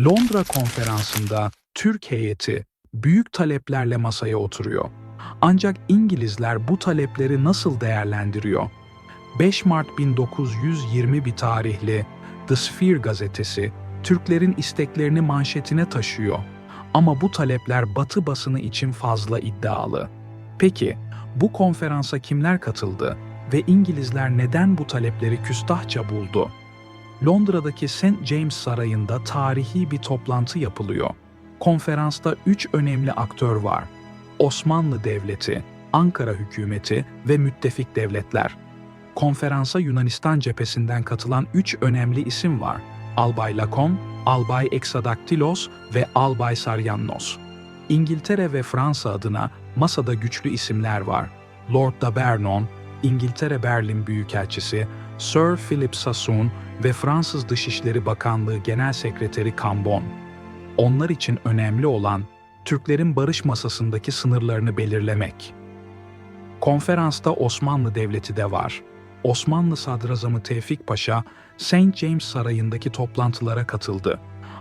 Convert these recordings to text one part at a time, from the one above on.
Londra konferansında Türk heyeti büyük taleplerle masaya oturuyor. Ancak İngilizler bu talepleri nasıl değerlendiriyor? 5 Mart 1920 bir tarihli The Sphere gazetesi Türklerin isteklerini manşetine taşıyor. Ama bu talepler Batı basını için fazla iddialı. Peki bu konferansa kimler katıldı ve İngilizler neden bu talepleri küstahça buldu? Londra'daki St. James Sarayı'nda tarihi bir toplantı yapılıyor. Konferansta üç önemli aktör var. Osmanlı Devleti, Ankara Hükümeti ve müttefik devletler. Konferansa Yunanistan cephesinden katılan üç önemli isim var. Albay Lacon, Albay Exadaktilos ve Albay Saryannos. İngiltere ve Fransa adına masada güçlü isimler var. Lord D'Abernon, İngiltere Berlin Büyükelçisi, Sir Philip Sassoon ve Fransız Dışişleri Bakanlığı Genel Sekreteri Cambon. Onlar için önemli olan Türklerin barış masasındaki sınırlarını belirlemek. Konferansta Osmanlı Devleti de var. Osmanlı Sadrazamı Tevfik Paşa, St. James Sarayı'ndaki toplantılara katıldı.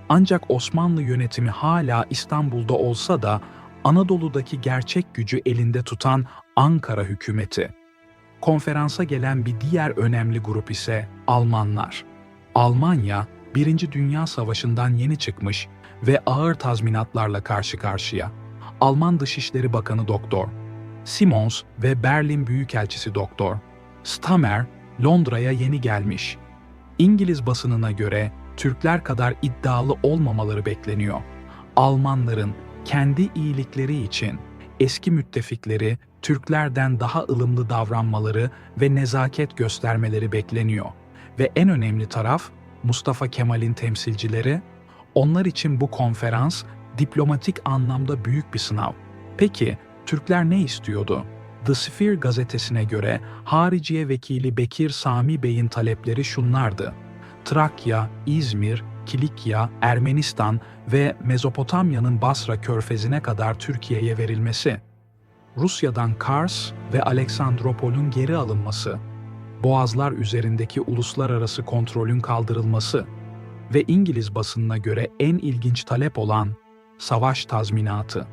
Ancak Osmanlı yönetimi hala İstanbul'da olsa da Anadolu'daki gerçek gücü elinde tutan Ankara hükümeti. Konferansa gelen bir diğer önemli grup ise Almanlar. Almanya, Birinci Dünya Savaşı'ndan yeni çıkmış ve ağır tazminatlarla karşı karşıya. Alman Dışişleri Bakanı Doktor Simons ve Berlin Büyükelçisi Doktor Stammer Londra'ya yeni gelmiş. İngiliz basınına göre Türkler kadar iddialı olmamaları bekleniyor. Almanların kendi iyilikleri için eski müttefikleri Türklerden daha ılımlı davranmaları ve nezaket göstermeleri bekleniyor. Ve en önemli taraf Mustafa Kemal'in temsilcileri. Onlar için bu konferans diplomatik anlamda büyük bir sınav. Peki Türkler ne istiyordu? The Sphere gazetesine göre Hariciye Vekili Bekir Sami Bey'in talepleri şunlardı. Trakya, İzmir, Kilikya, Ermenistan ve Mezopotamya'nın Basra körfezine kadar Türkiye'ye verilmesi. Rusya'dan Kars ve Aleksandropol'ün geri alınması, boğazlar üzerindeki uluslararası kontrolün kaldırılması ve İngiliz basınına göre en ilginç talep olan savaş tazminatı.